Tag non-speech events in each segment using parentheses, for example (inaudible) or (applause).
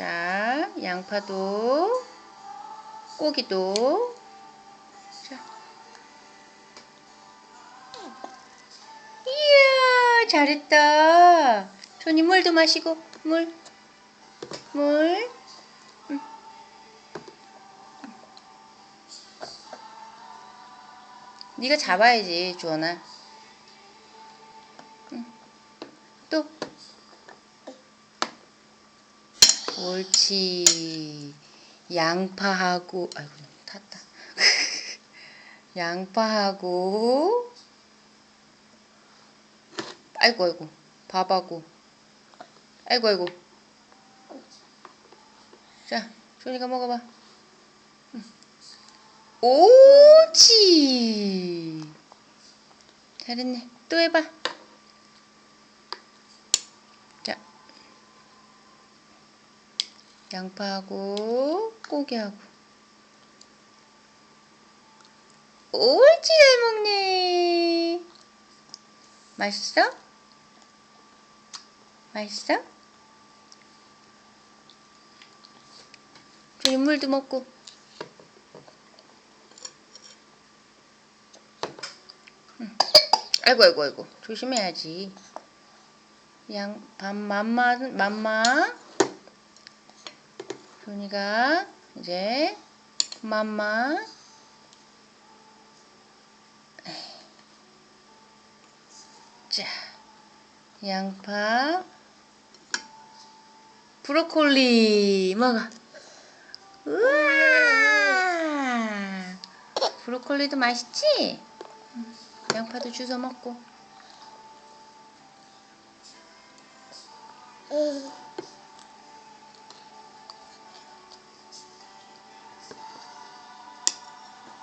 자, 양파도, 고기도. 자. 이야, 잘했다. 토니 물도 마시고, 물. 물. 응. 네가 잡아야지, 주원아. 옳지. 양파하고, 아이고, 탔다. (laughs) 양파하고, 아이고, 아이고, 밥하고, 아이고, 아이고. 자, 조니가 먹어봐. 응. 옳지. 잘했네. 또 해봐. 자, 양파하고 고기하고. 옳지, 잘 먹네. 맛있어? 맛있어? 저기 물도 먹고. 응. 아이고, 아이고, 아이고. 조심해야지. 양, 밥, 맘마, 맘마. 조니가 이제 맘마. 자, 양파, 브로콜리 먹어. 우와! 브로콜리도 맛있지? 응, 양파도 주워 먹고.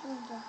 那个